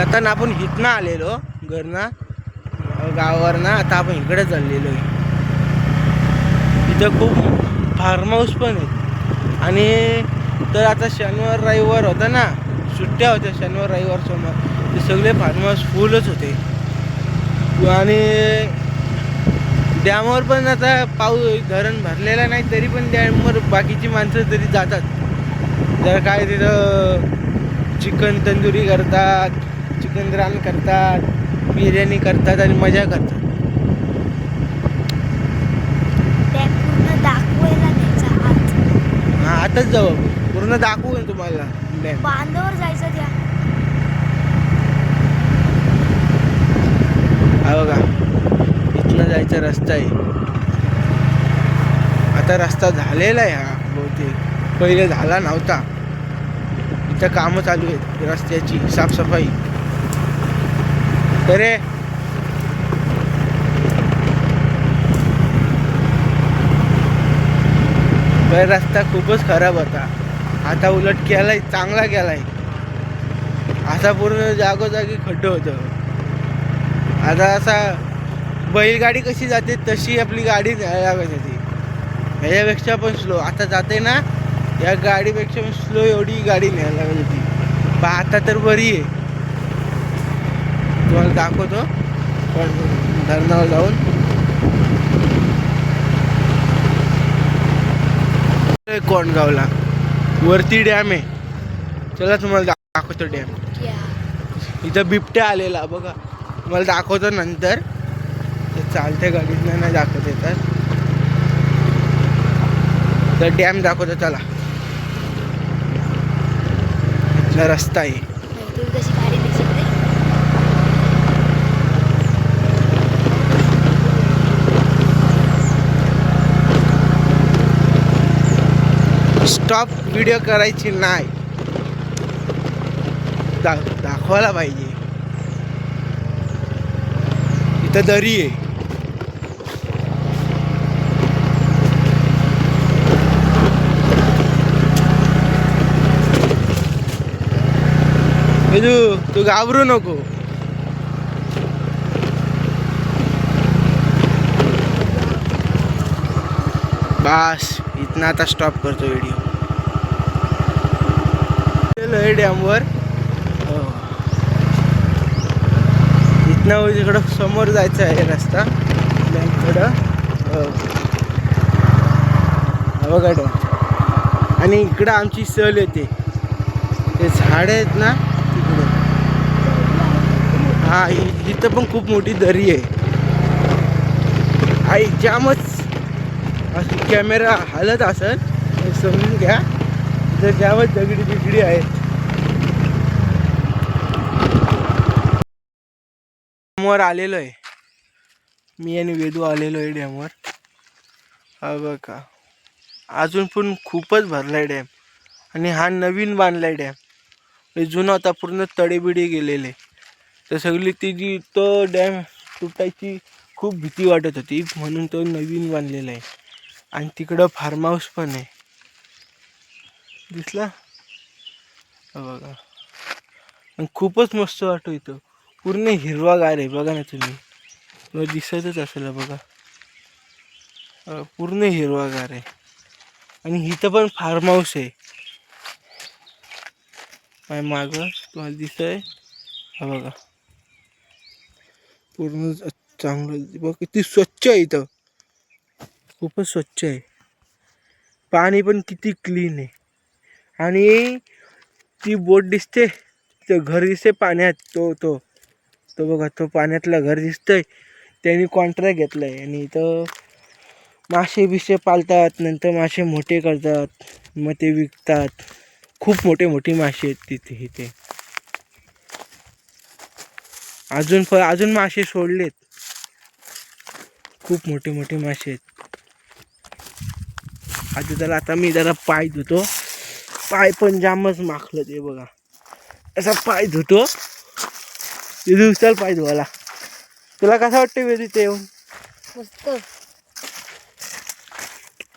येताना आपण इथनं आलेलो घरना गावावरनं. आता आपण इकडे चाललेलो. आहे इथं खूप फार्म हाऊस पण आहेत आणि तर आता शनिवार रविवार होता ना. सुट्ट्या होत्या शनिवार रविवार सोमवार. ते सगळे फार्म हाऊस फुलच होते. आणि डॅमवर पण आता पाऊस धरण भरलेला नाही तरी पण डॅमवर बाकीची माणसं तरी जातात. जर काय तिथं चिकन तंदुरी करतात चिकन रान करतात बिर्याणी करतात आणि मजा करतात. हा आताच जाऊ. पूर्ण दाखवू ना तुम्हाला. डॅम बांधावर जायचं त्या. हा बघा. इथनं जायचा रस्ता आहे. आता रस्ता झालेला आहे हा बहुतेक. पहिले झाला नव्हता. इथं कामं चालू आहेत. रस्त्याची साफसफाई. अरे. रस्ता खूपच खराब होता. आता उलट केलाय चांगला केलाय. असा पूर्ण जागोजागी खड्डं होतं. आता असा बैलगाडी कशी जाते तशी आपली गाडी न्यायला लागत होती ह्याच्यापेक्षा पण स्लो आता जाते ना या गाडीपेक्षा पण स्लो एवढी गाडी न्यायला लागत होती पण आता तर बरी आहे. तुम्हाला दाखवतो. पण धरणावर जाऊन. कोणगावला वरती डॅम आहे. चला तुम्हाला दाखवतो डॅम. इथं बिबट्या आलेला बघा. मला दाखवतो नंतर. ते चालत्या गाडीत नाही दाखवत येतात. तर डॅम दाखवतो चला. रस्ता आहे तुम्ही कशी गाडी दिसत नाही स्टॉप व्हिडिओ करायची नाही. दा दाखवायला पाहिजे. इथं दरी आहे. तू तू घाबरू नको. बस इथनं आता स्टॉप करतो व्हिडिओ आहे डॅमवर. इथनं इकडं समोर जायचं आहे रस्ता. डॅमकडं हो. बघा डॅम. आणि इकडं आमची सहल येते. ते झाड आहेत ना तिकडे. हा इथं पण खूप मोठी दरी आहे. आई जामच. असं कॅमेरा हलत असेल समजून घ्या. तर त्यावर दगडी बिगडी आहेत. डॅमवर आलेलो आहे मी आणि वेदू आलेलो आहे डॅमवर. हा बघा. अजून पण खूपच भरला आहे डॅम. आणि हा नवीन बांधला आहे डॅम. हे जुना होता पूर्ण तडेबिडी गेलेले. तर सगळी ती जी तो डॅम तुटायची खूप भीती वाटत होती. म्हणून तो नवीन बांधलेला आहे. आणि तिकडं फार्म हाऊस पण आहे. दिसला? बघा. आणि खूपच मस्त वाटतो इथं पूर्ण हिरवागार आहे बघा ना तुम्ही. दिसतच असेल बघा. पूर्ण हिरवागार आहे. आणि इथं पण फार्म हाऊस आहे. माझ्या मागं तुम्हाला दिसतंय? हा बघा. पूर्ण चांगलं बघ किती स्वच्छ आहे इथं. खूपच स्वच्छ आहे. पाणी पण किती क्लीन आहे. आणि ती बोट दिसते तिथं घर दिसते पाण्यात तो तो. तो बघा तो पाण्यातला घर दिसतंय. त्यांनी कॉन्ट्रॅक्ट घेतलाय आणि इथं मासे बिसे पालतात नंतर मासे मोठे करतात मग ते विकतात. खूप मोठे मोठे मासे आहेत तिथे इथे. अजून फ अजून मासे सोडलेत. खूप मोठे मोठे मासे आहेत. आता त्याला आता मी जरा पाय धुतो. पाय पण जामच माखलं ते बघा. असा पाय धुतो. ते दिवसाला पाय धुवाला तुला कसं वाटतं वेदी ते येऊन? मस्त.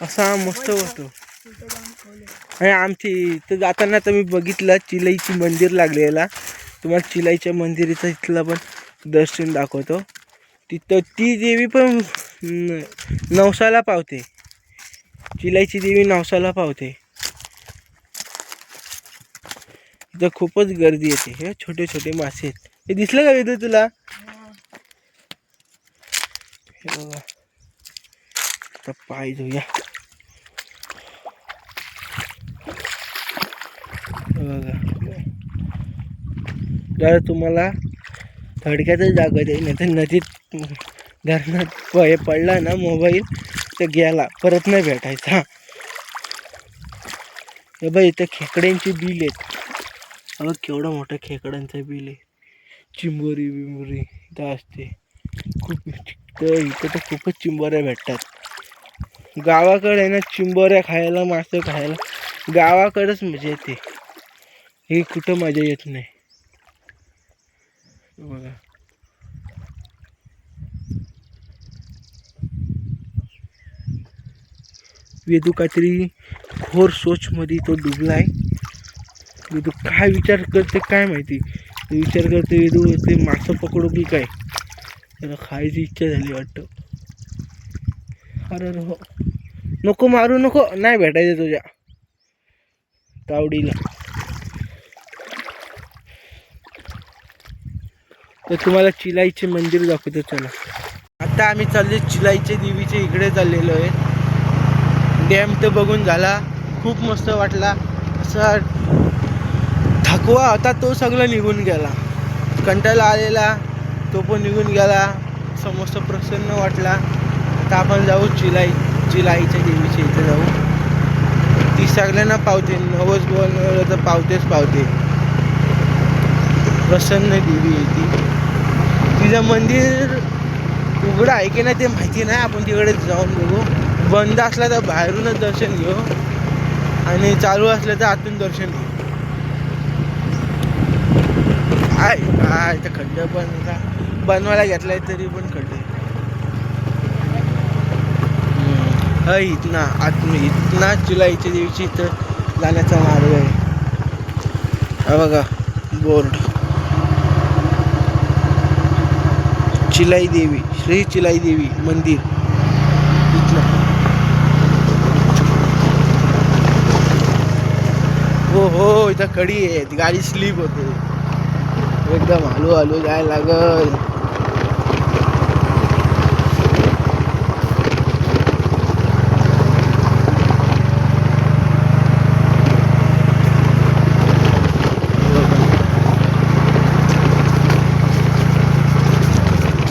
असा मस्त वाटतो आणि आमची इथं जाताना तर मी बघितलं चिलईची मंदिर लागलेला. तुम्हाला चिलाईच्या मंदिराचं इथलं पण दर्शन दाखवतो. तिथं ती देवी पण नवसाला पावते. चिलाईची देवी नवसाला पावते. इथं खूपच गर्दी येते. हे छोटे छोटे मासे आहेत. हे दिसलं का विदू तुला? हे बघा. आता पाय धुया. बघा. जर तुम्हाला थडक्यातच जागा आहे नाही तर नदीत धरणात पय पडला ना मोबाईल तर गेला परत नाही भेटायचा. हे बघ इथं खेकड्यांची बिल आहेत. अगं केवढं मोठं खेकड्यांचं बिल आहे. चिंबोरी बिंबोरी इथं असते. खूप तर इथं तर खूपच चिंबोऱ्या भेटतात. गावाकडे आहे ना चिंबोऱ्या खायला मासे खायला गावाकडेच मजा येते. हे कुठं मजा येत नाही. बघा. वेदू काहीतरी घोर सोचमध्ये तो डुबला आहे वेदू काय विचार करते काय माहिती? विचार करते वेदू ते मासं पकडू की काय? त्याला खायची इच्छा झाली वाटतं. अरे अरे हो. नको मारू नको. नाही भेटायचं तुझ्या. तावडीला. तर तुम्हाला चिलाईचे मंदिर दाखवतो चला. आता आम्ही चालले चिलाईचे देवीचे इकडे चाललेलो आहे. डॅम तर बघून झाला. खूप मस्त वाटला. असा थकवा होता तो सगळं निघून गेला. कंटाळा आलेला तो पण निघून गेला. समस्त प्रसन्न वाटला. आता आपण जाऊ चिलाई चिलाईच्या देवीच्या इथे जाऊ. ती सगळ्यांना पावते नवस बोलणं तर पावतेच पावते. प्रसन्न देवी आहे ती. तिचं मंदिर उघडं आहे की नाही ते माहिती नाही. आपण तिकडे जाऊन बघू. बंद असला तर बाहेरूनच दर्शन घेऊ. आणि चालू असलं तर आतून दर्शन घेऊ. हा इथं खड्ड पण बनवायला घेतलाय तरी पण खड्डे. हय इथना आत इथना चिलाईच्या दिवशी इथं जाण्याचा मार्ग आहे. हा बघा बोर्ड. चिलाई देवी श्री चिलाई देवी मंदिर. इथलं हो हो इथं कडी आहे गाडी स्लीप होते. एकदम हलू हलू जायला लागल.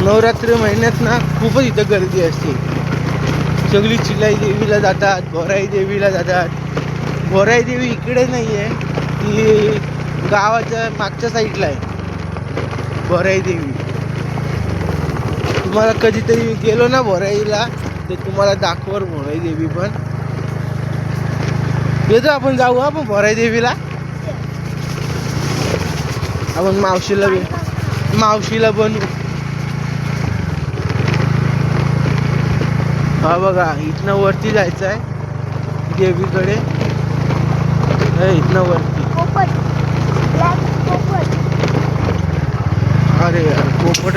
नवरात्री महिन्यात ना खूपच इथं गर्दी असते. सगळी चिलाई देवीला जातात भोराई देवीला जातात. भोराई देवी इकडे नाही आहे ती गावाच्या मागच्या साईडला आहे. भराई देवी तुम्हाला कधीतरी गेलो ना भोराईला तर तुम्हाला दाखवर भराई देवी पण. येतो आपण जाऊ आपण भोराई देवीला आपण मावशीला बी- मावशीला बनवू हा बघा इथनं वरती जायचं आहे देवीकडे इथनं वरती. अरे यार पोपट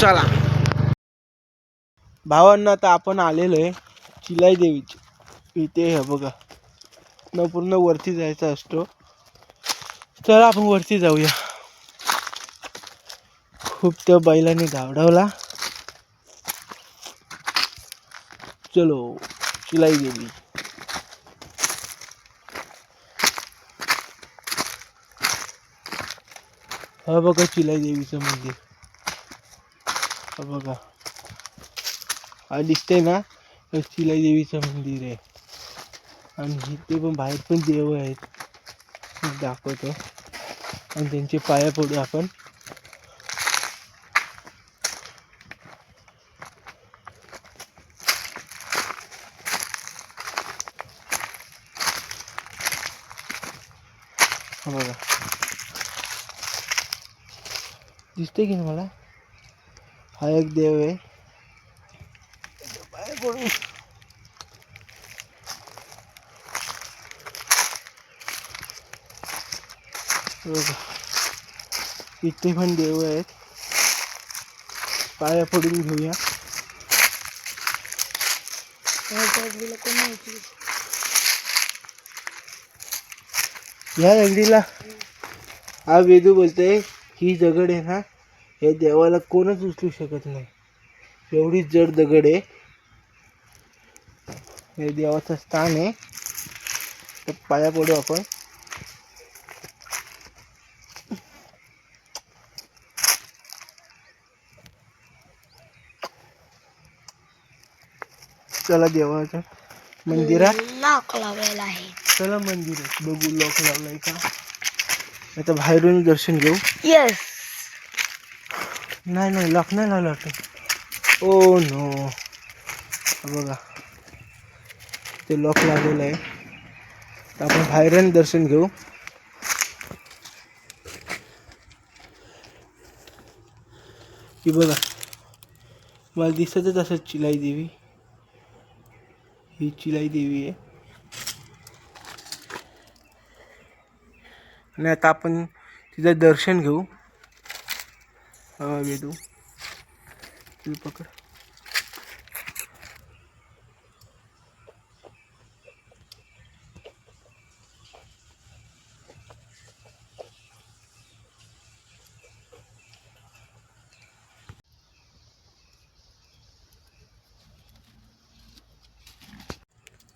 चला. भावांना आता आपण आलेलो आहे चिलाई देवीची इथे हे बघा. न पूर्ण वरती जायचा असतो. चला आपण वरती जाऊया. खूप त्या बैलाने धावडावला चलो चिलाई देवी हा बघा चिलाई देवीचं मंदिर. हा बघा. हा दिसतंय ना? चिलाई देवीचं मंदिर आहे. आणि इथे पण बाहेर पण देव आहेत. दाखवतो. आणि त्यांचे पाया पडू आपण. बघा. दिसते की ना मला? हा एक देव आहे. पडू. इथे पण देव आहेत. पाया पडून घेऊया. या दगडीला हा वेदू बोलतोय. ही दगड आहे ना या देवाला कोणच उचलू शकत नाही. एवढी जड दगड आहे. हे देवाचं स्थान आहे. तर पाया पडू आपण. चला देवाच्या मंदिरात लॉक लावलेला आहे. चला मंदिरात बघू लॉक लावलाय का? आता बाहेरून दर्शन घेऊ येस नाही नाही लॉक नाही लावलं वाटतं ओ नो। बघा ते लॉक लावलेलं आहे तर आपण बाहेरून दर्शन घेऊ की बघा मला दिसतच असं चिलाई देवी। ही चिलाई देवी आहे आणि आता आपण तिचं दर्शन घेऊ. वेदू पकड.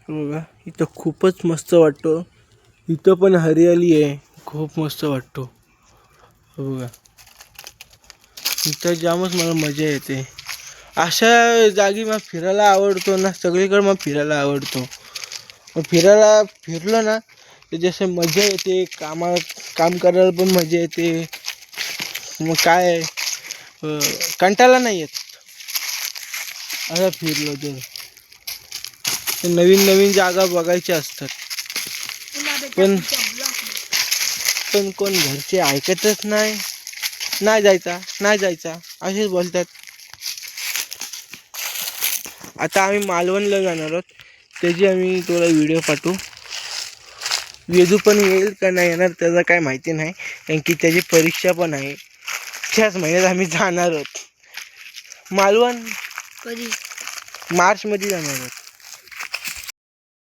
बघा इथं खूपच मस्त वाटतो. इथं पण हरियाली आहे. खूप मस्त वाटतो. बघा इथं जामच मला मजा येते. अशा जागी मला फिरायला आवडतो ना सगळीकडे मला फिरायला आवडतो. मग फिरायला फिरलो ना तर जसं मजा येते कामा काम करायला पण मजा येते. मग काय कंटाळा नाही येत. असं फिरलो तर. तर नवीन नवीन जागा बघायच्या असतात. पण पण कोण घरचे ऐकतच नाही. नाही जायचा नाही जायचा. असेच बोलतात. आता आम्ही मालवणला जाणार आहोत. त्याची आम्ही तुला व्हिडिओ पाठवू. वेदू पण येईल का नाही येणार त्याचं काय माहिती नाही. कारण की त्याची परीक्षा पण आहे. त्याच महिन्यात आम्ही जाणार आहोत. मालवण कधी? मार्चमध्ये जाणार आहोत.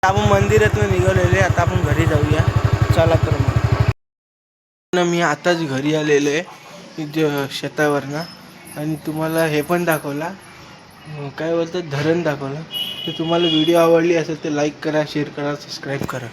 आपण मंदिरातून निघालेले आता आपण घरी जाऊया. चला तर मग. ना मी आताच घरी आलेलो आहे शेतावरनं. आणि तुम्हाला हे पण दाखवला. काय बोलतात? धरण दाखवलं. तर तुम्हाला व्हिडिओ आवडली असेल तर लाईक करा शेअर करा सबस्क्राईब करा.